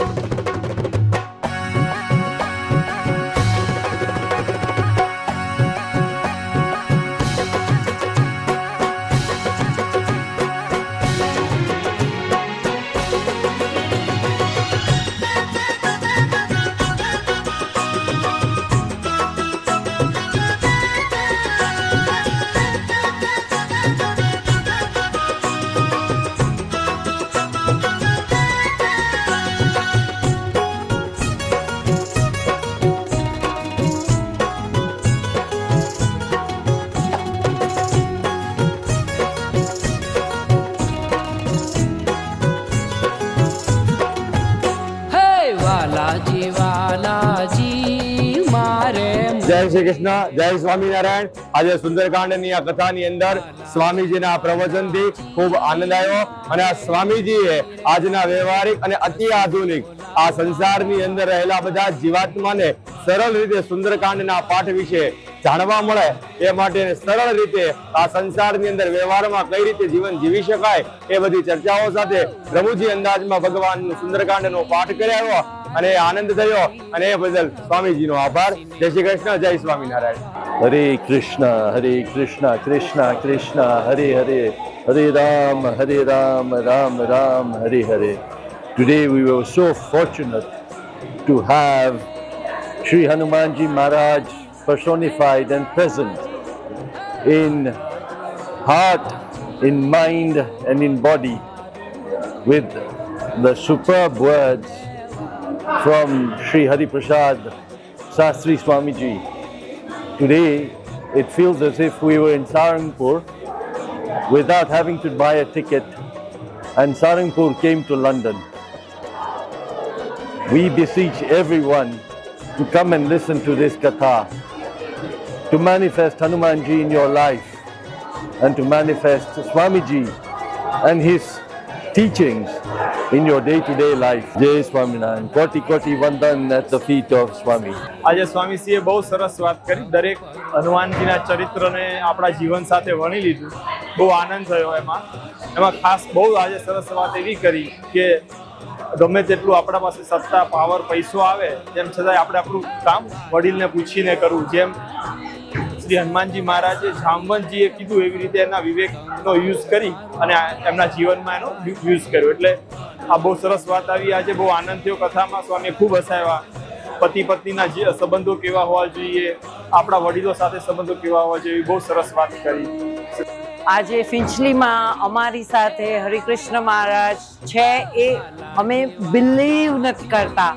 હે જય શ્રી કૃષ્ણ, જય સ્વામિનારાયણ. આજે સુંદરકાંડની આ કથાની અંદર સ્વામીજીના પ્રવચનથી ખૂબ આનંદ આવ્યો અને આ સ્વામીજીએ આજના વ્યવહારિક અને અતિ આધુનિક આ સંસારની અંદર રહેલા બધા જીવાત્માને સરળ રીતે સુંદરકાંડના પાઠ વિશે જાણવા મળે એ માટે સરળ રીતે આ સંસારની અંદર વ્યવહારમાં કઈ રીતે જીવન જીવી શકાય એ બધી ચર્ચાઓ સાથે પ્રભુજી અંદાજમાં ભગવાન સુંદરકાંડનો પાઠ કર્યો અને આનંદ થયો અને એ બદલ સ્વામીજીનો આભાર જય Shri Krishna Jai Swaminarayan Hare Krishna, Hare Krishna, Krishna Krishna, Hare Hare, Hare Ram, Hare Ram, Ram Ram, Hare Hare. Today we were so fortunate to have Sri Hanumanji Maharaj personified and present in heart, in mind and in body with the superb words from Sri Hari Prasad Sastri Swamiji. Today, it feels as if we were in Sarangpur without having to buy a ticket, and Sarangpur came to London. We beseech everyone to come and listen to this katha, to manifest Hanumanji in your life, and to manifest Swamiji and his teachings in your day to day life. Jai Swaminarayan. Koti Koti Vandan at the feet of Swami. આજે સ્વામીજીએ બહુ સરસ વાત કરી દરેક હનુમાનજીના ચરિત્રને આપણા જીવન સાથે વણી લીધું બહુ આનંદ થયો એમાં એમાં ખાસ બહુ આજે સરસ વાત એવી કરી કે ગમે તેટલું આપણા પાસે સત્તા, પાવર, પૈસો આવે, તેમ છતાંય આપણે આપણું કામ વડીલને પૂછીને કરવું જેમ શ્રી હનુમાનજી મહારાજે જામવંતજીએ કીધું એવી રીતે એના વિવેકનો યુઝ કરી અને એમના જીવનમાં એનો યુઝ કર્યો એટલે આ બહુ સરસ વાત આવી. આજે બહુ આનંદ થયો કથામાં. સ્વામી ખૂબ હસાવ્યા. પતિ પત્નીના જે સંબંધો કેવા હોવા જોઈએ, આપણા વડીલો સાથે સંબંધો કેવા હોવા જોઈએ બહુ સરસ વાત કરી. આજે ફિંચલીમાં અમારી સાથે હરિકૃષ્ણ મહારાજ છે એ અમે બિલીવ નથી કરતા.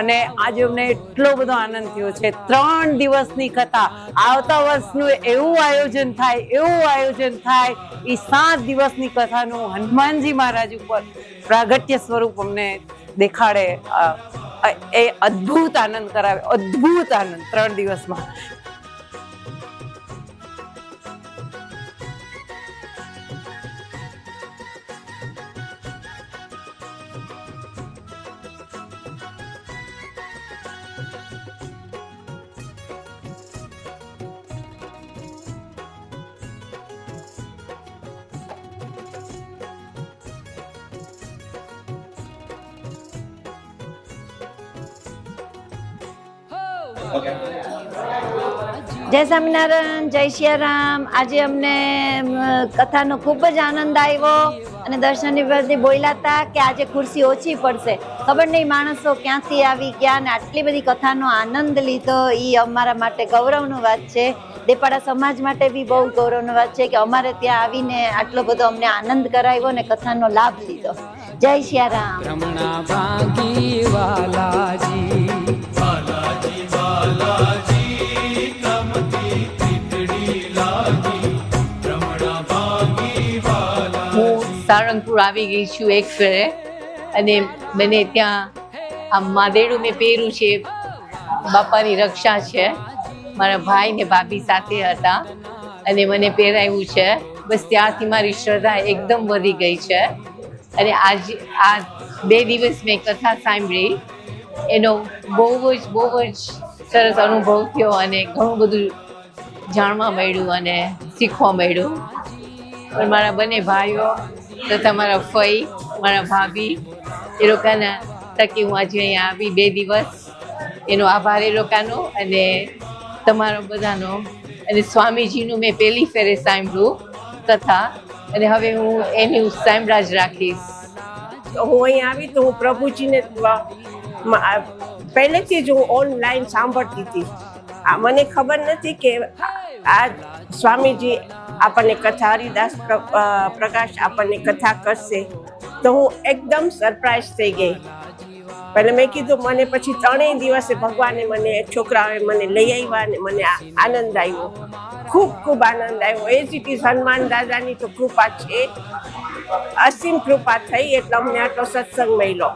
અને આજે અમને એટલો બધો આનંદ થયો છે. ત્રણ દિવસની કથા. આવતા વર્ષનું એવું આયોજન થાય, એવું આયોજન થાય. એ સાત દિવસની કથાનું હનુમાનજી મહારાજ ઉપર પ્રાગટ્ય સ્વરૂપ અમને દેખાડે. એ અદ્ભુત આનંદ કરાવે. અદ્ભુત આનંદ ત્રણ દિવસમાં. જય સ્વામિનારાયણ જય સિયારામ આજે અમને કથાનો ખૂબ જ આનંદ આવ્યો અને દર્શનની પરથી બોલ્યા હતા કે આજે ખુરશી ઓછી પડશે. ખબર નહીં માણસો ક્યાંથી આવી ગયા ને આટલી બધી કથાનો આનંદ લીધો. એ અમારા માટે ગૌરવનું વાત છે. દેપાડા સમાજ માટે બી બહુ ગૌરવનું વાત છે કે અમારે ત્યાં આવીને આટલો બધો અમને આનંદ કરાવ્યો ને કથાનો લાભ લીધો. જય સિયારામ રમણા ભાગી વાલાજી. સારંગપુર આવી ગઈ છું એક ફેરે અને મને ત્યાં આ માદેડું મેં પહેર્યું છે. બાપાની રક્ષા છે. મારા ભાઈ ને ભાભી સાથે હતા. અને મને પહેરાવ્યું છે. બસ ત્યાંથી મારી શ્રદ્ધા એકદમ વધી ગઈ છે. અને આજ આ બે દિવસ મેં કથા સાંભળી. એનો બહુ જ બહુ જ સરસ અનુભવ થયો અને ઘણું બધું જાણવા મળ્યું અને શીખવા મળ્યું. પણ મારા બંને ભાઈઓ તથા મારા ફઈ, મારા ભાભી, એ લોકોના તકી હું આજે અહીંયા આવી બે દિવસ. એનો આભાર એ લોકોનો અને તમારો બધાનો. અને સ્વામીજીનું મેં પહેલી ફેરે સાંભળ્યું તથા, અને હવે હું એની સાંભળા જ રાખીશ. તો હું અહીં આવી તો હું પ્રભુજીને પહેલેથી જ હું ઓનલાઈન સાંભળતી હતી. મને ખબર નથી કે આ સ્વામીજી આપણને કથા હરિદાસ પ્રકાશ આપણને કથા કરશે. તો હું એકદમ સરપ્રાઈઝ થઈ ગઈ. પહેલે મેં કીધું, મને પછી ત્રણેય દિવસે ભગવાને મને, છોકરાઓએ મને લઈ આવ્યા અને મને આનંદ આવ્યો. ખૂબ ખૂબ આનંદ આવ્યો. એ જ ઇઝ હનુમાન દાદાની તો કૃપા છે. અસીમ કૃપા થઈ એટલે અમને આટલો સત્સંગ મળ્યો.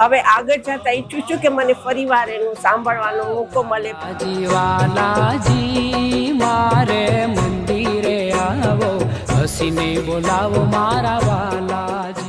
હવે આગળ જતા ઈચ્છું છું કે મને ફરીવાર એનું સાંભળવાનો મોકો મળે. વાલાજી, મારે મંદિરે આવો હસીને બોલાવો મારા વાલાજી